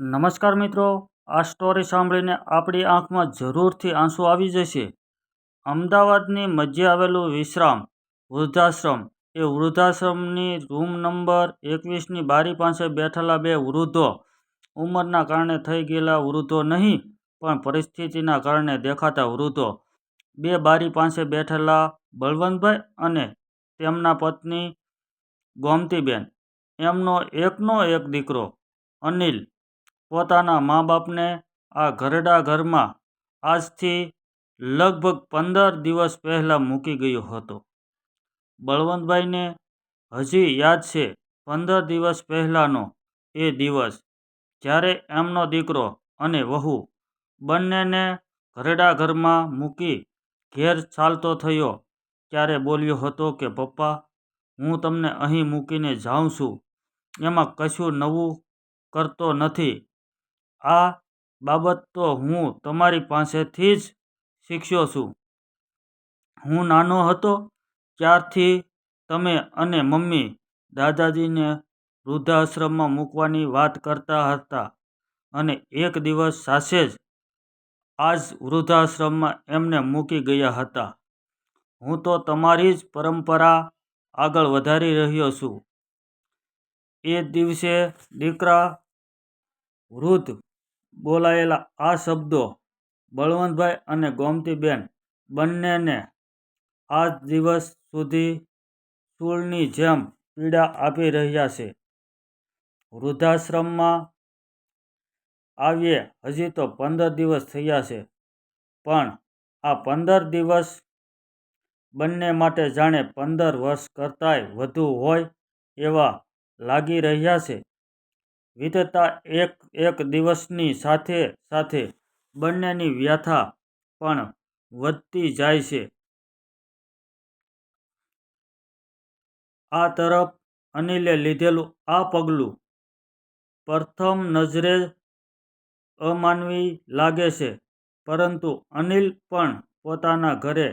નમસ્કાર મિત્રો, આ સ્ટોરી સાંભળીને આપણી આંખમાં જરૂરથી આંસુ આવી જશે. અમદાવાદની મધ્ય આવેલું વિશ્રામ, વૃદ્ધાશ્રમ. એ વૃદ્ધાશ્રમની રૂમ નંબર એકવીસની બારી પાસે બેઠેલા બે વૃદ્ધો. ઉંમરના કારણે થઈ ગયેલા વૃદ્ધો નહીં, પણ પરિસ્થિતિના કારણે દેખાતા વૃદ્ધો. બે બારી પાસે બેઠેલા બળવંતભાઈ અને તેમના પત્ની ગોમતીબેન. એમનો એકનો એક દીકરો, અનિલ. પોતાના મા બાપને આ ઘરડા ઘરમાં આજથી લગભગ પંદર દિવસ પહેલાં મૂકી ગયો હતો. બળવંતભાઈને હજી યાદ છે, પંદર દિવસ પહેલાંનો એ દિવસ, જ્યારે એમનો દીકરો અને વહુ બંનેને ઘરડા ઘરમાં મૂકી ઘેર ચાલતો થયો, ત્યારે બોલ્યો હતો કે, પપ્પા, હું તમને અહીં મૂકીને જાઉં છું. એમાં કશું નવું કરતો નથી. આ બાબત તો હું તમારી પાસેથી જ શીખ્યો છું. હું નાનો હતો ત્યારથી તમે અને મમ્મી દાદાજીને વૃદ્ધાશ્રમમાં મૂકવાની વાત કરતા હતા અને એક દિવસ સાસે જ આ જ વૃદ્ધાશ્રમમાં એમને મૂકી ગયા હતા. હું તો તમારી જ પરંપરા આગળ વધારી રહ્યો છું. એ દિવસે દીકરા વૃદ્ધ બોલાયેલા આ શબ્દો બળવંતભાઈ અને ગોમતીબેન બંનેને આજ દિવસ સુધી શૂળની જેમ પીડા આપી રહ્યા છે. વૃદ્ધાશ્રમમાં આવ્યે હજી તો પંદર દિવસ થયા છે. પણ આ પંદર દિવસ બંને માટે જાણે પંદર વર્ષ કરતાંય વધુ હોય એવા લાગી રહ્યા છે. વીતતા એક એક દિવસની સાથે સાથે બંનેની વ્યથા પણ વધતી જાય છે. આ તરફ અનિલે લીધેલું આ પગલું પ્રથમ નજરે અમાનવી લાગે છે, પરંતુ અનિલ પણ પોતાના ઘરે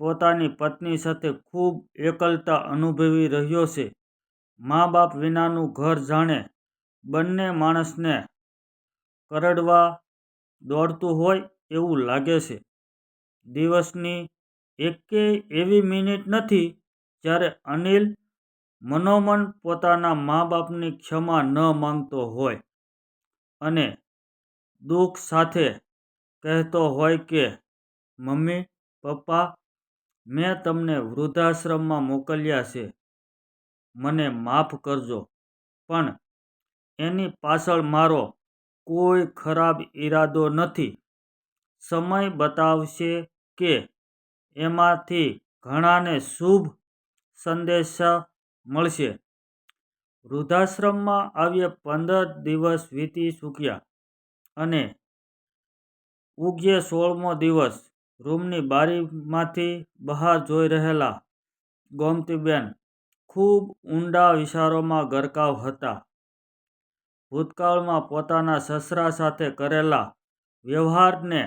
પોતાની પત્ની સાથે ખૂબ એકલતા અનુભવી રહ્યો છે. મા બાપ વિનાનું ઘર જાણે બંને માણસને કરડવા દોડતું હોય એવું લાગે છે. દિવસની એકેય એવી મિનિટ નથી જ્યારે અનિલ મનોમન પોતાના મા બાપની ક્ષમા ન માંગતો હોય અને દુઃખ સાથે કહેતો હોય કે, મમ્મી, પપ્પા, મેં તમને વૃદ્ધાશ્રમમાં મોકલ્યા છે. મને માફ કરજો, પણ એની પાછળ મારો કોઈ ખરાબ ઈરાદો નથી. સમય બતાવશે કે એમાંથી ઘણાને શુભ સંદેશા મળશે. વૃદ્ધાશ્રમમાં આવ્યે પંદર દિવસ વીતી ચૂક્યા અને ઉગ્યે સોળમો દિવસ રૂમની બારીમાંથી બહાર જોઈ રહેલા ગોમતીબેન ખૂબ ઊંડા વિચારોમાં ગરકાવ હતા. ભૂતકાળમાં પોતાના સસરા સાથે કરેલા વ્યવહારને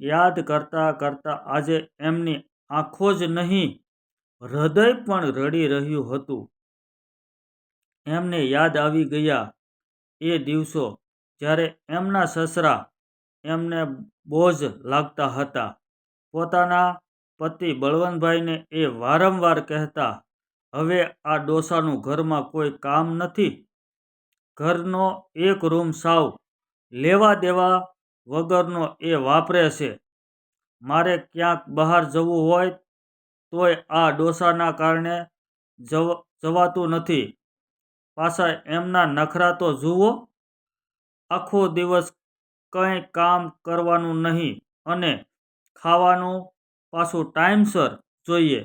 યાદ કરતાં કરતાં આજે એમની આંખો જ નહીં, હૃદય પણ રડી રહ્યું હતું. એમને યાદ આવી ગયા એ દિવસો જ્યારે એમના સસરા એમને બોજ લાગતા હતા. પોતાના પતિ બળવંતભાઈને એ વારંવાર કહેતા, હવે આ ડોસાનું ઘરમાં કોઈ કામ નથી. ઘરનો એક રૂમ સાવ લેવા દેવા વગરનો એ વાપરે છે. મારે ક્યાંક બહાર જવું હોય તોય આ ડોસાના કારણે જવાતું નથી. પાછા એમના નખરા તો જુઓ. આખો દિવસ કંઈ કામ કરવાનું નહીં અને ખાવાનું પાછું ટાઈમસર જોઈએ.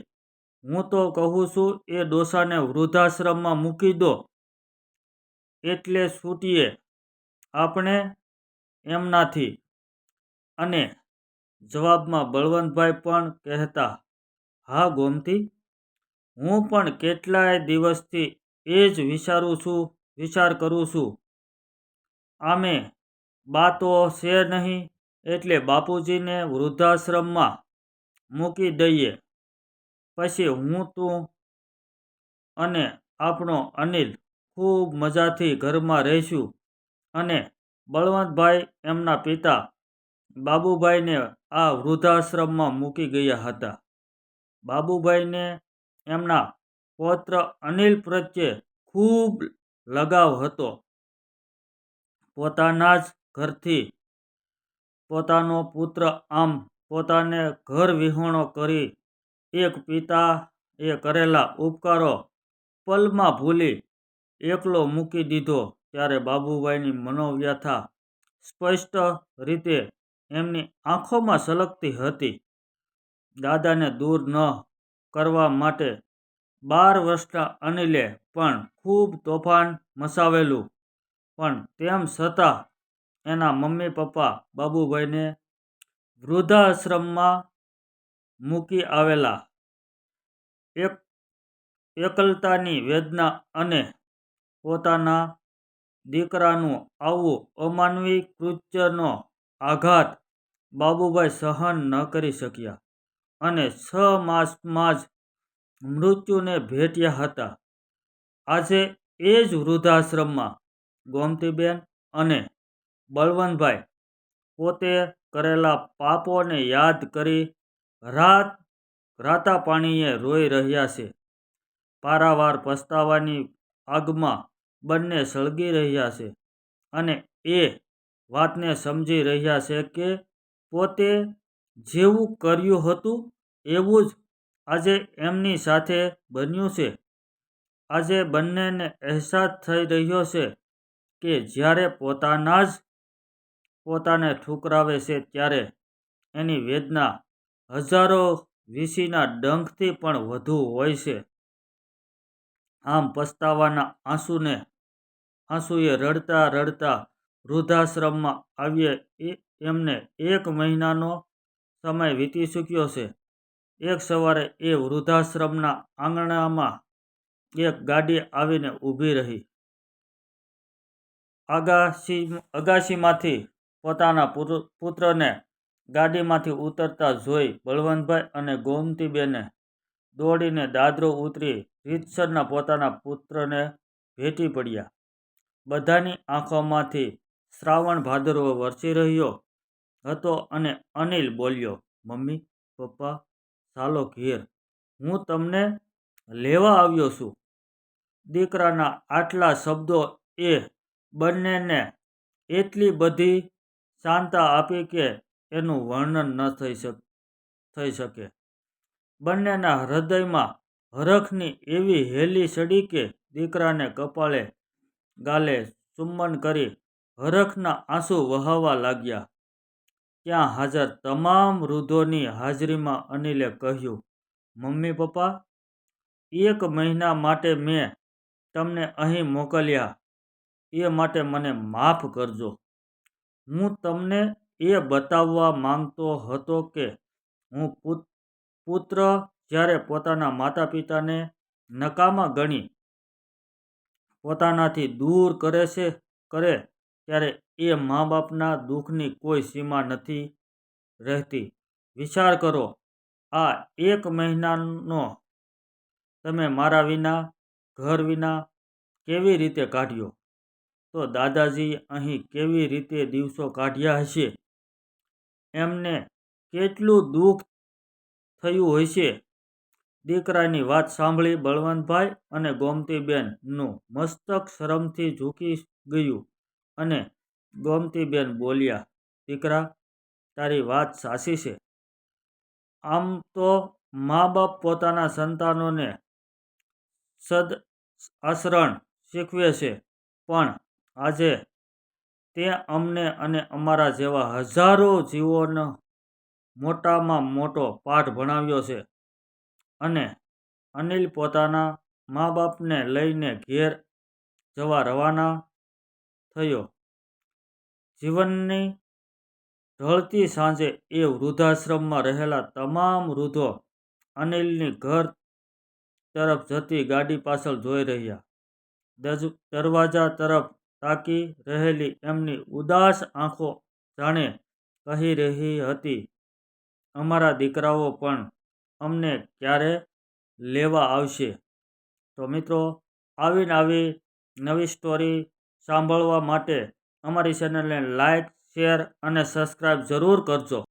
હું તો કહું છું, એ ડોસાને વૃદ્ધાશ્રમમાં મૂકી દો. એટલે છૂટીએ આપણે એમનાથી. અને જવાબમાં બળવંતભાઈ પણ કહેતા, હા, ગોમતી, હું પણ કેટલાય દિવસથી એ જ વિચારું છું, વિચાર કરું છું. આમે બા તો છે નહીં એટલે બાપુજીને વૃદ્ધાશ્રમમાં મૂકી દઈએ. પછી હું તું અને આપણો અનિલ ખૂબ મજાથી ઘરમાં રહીશું. અને બળવંતભાઈ એમના પિતા બાબુભાઈને આ વૃદ્ધાશ્રમમાં મૂકી ગયા હતા. બાબુભાઈને એમના પૌત્ર અનિલ પ્રત્યે ખૂબ લગાવ હતો. પોતાના જ ઘરથી પોતાનો પુત્ર આમ પોતાને ઘર વિહોણો કરી એક પિતા એ કરેલા ઉપકારો પલમાં ભૂલી એકલો મૂકી દીધો ત્યારે બાબુભાઈની મનોવ્યથા સ્પષ્ટ રીતે એમની આંખોમાં સલગતી હતી. દાદાને દૂર ન કરવા માટે બાર વર્ષના અનિલે પણ ખૂબ તોફાન મસાવેલું. પણ તેમ છતાં એના મમ્મી પપ્પા બાબુભાઈને વૃદ્ધાશ્રમમાં મૂકી આવેલા. એક, એકલતાની વેદના અને પોતાના દીકરાનું આવું અમાનવી કૃત્યનો આઘાત બાબુભાઈ સહન ન કરી શક્યા અને છ માસમાં જ મૃત્યુને ભેટ્યા હતા. આજે એ જ વૃદ્ધાશ્રમમાં ગોમતીબેન અને બળવંતભાઈ પોતે કરેલા પાપોને યાદ કરી રાત રાતા પાણીએ રોઈ રહ્યા છે. પારાવાર પસ્તાવાની આગમાં બંને સળગી રહ્યા છે અને એ વાતને સમજી રહ્યા છે કે પોતે જેવું કર્યું હતું એવું જ આજે એમની સાથે બન્યું છે. આજે બંનેને અહેસાસ થઈ રહ્યો છે કે જ્યારે પોતાના જ પોતાને ઠુકરાવે છે ત્યારે એની વેદના હજારો વીંછીના ડંખથી પણ વધુ હોય છે. આમ પસ્તાવાના આંસુને આંસુએ રડતા રડતા વૃદ્ધાશ્રમમાં આવ્યે એમને એક મહિનાનો સમય વીતી ચૂક્યો છે. એક સવારે એ વૃદ્ધાશ્રમના આંગણામાં એક ગાડી આવીને ઊભી રહી. અગાશી અગાશીમાંથી પોતાના પુત્રને ગાડીમાંથી ઉતરતા જોઈ બળવંતભાઈ અને ગોમતીબેને દોડીને દાદરો ઉતરી રીતસરના પોતાના પુત્રને ભેટી પડ્યા. બધાની આંખોમાંથી શ્રાવણ ભાદરવો વરસી રહ્યો હતો અને અનિલ બોલ્યો, મમ્મી, પપ્પા, ચાલો ઘેર. હું તમને લેવા આવ્યો છું. દીકરાના આટલા શબ્દો એ બંનેને એટલી બધી શાંતા આપી કે એનું વર્ણન ન થઈ શક, થઈ શકે. બંનેના હૃદયમાં હરખની એવી હેલી ચડી કે દીકરાને કપાળે ગાલે ચુંબન કરી હરખના આંસુ વહાવા લાગ્યા. ત્યાં હાજર તમામ વૃદ્ધોની હાજરીમાં અનિલે કહ્યું, મમ્મી પપ્પા, એક મહિના માટે મેં તમને અહીં મોકલ્યા. એ માટે મને માફ કરજો. હું તમને એ બતાવવા માંગતો હતો કે હું પુત્ર જ્યારે પોતાના માતા પિતાને નકામા ગણી પોતાનાથી દૂર કરે છે, કરે ત્યારે એ મા બાપના દુઃખની કોઈ સીમા નથી રહેતી. વિચાર કરો, આ એક મહિનાનો તમે મારા વિના, ઘર વિના કેવી રીતે કાઢ્યો? તો દાદાજી અહીં કેવી રીતે દિવસો કાઢ્યા હશે? એમને કેટલું દુઃખ થયું હશે? દીકરાની વાત સાંભળી બળવંતભાઈ અને ગોમતીબેનનું મસ્તક શરમથી ઝૂકી ગયું અને ગોમતીબેન બોલ્યા, દીકરા, તારી વાત સાચી છે. આમ તો મા બાપ પોતાના સંતાનોને સદ આશરણ શીખવે છે, પણ આજે તે અમને અને અમારા જેવા હજારો જીવોનો મોટામાં મોટો પાઠ ભણાવ્યો છે. અને અનિલ પોતાના મા બાપને લઈને ઘેર જવા રવાના થયો. જીવનની ઢળતી સાંજે એ વૃદ્ધાશ્રમમાં રહેલા તમામ વૃદ્ધો અનિલની ઘર તરફ જતી ગાડી પાછળ જોઈ રહ્યા. દરવાજા તરફ તાકી રહેલી એમની ઉદાસ આંખો જાણે કહી રહી હતી, અમારા દીકરાઓ પણ અમને ક્યારે લેવા આવશે? તો મિત્રો આવીને આવી નવી સ્ટોરી સાંભળવા માટે અમારી ચેનલને લાઇક શેર અને સબસ્ક્રાઈબ જરૂર કરજો.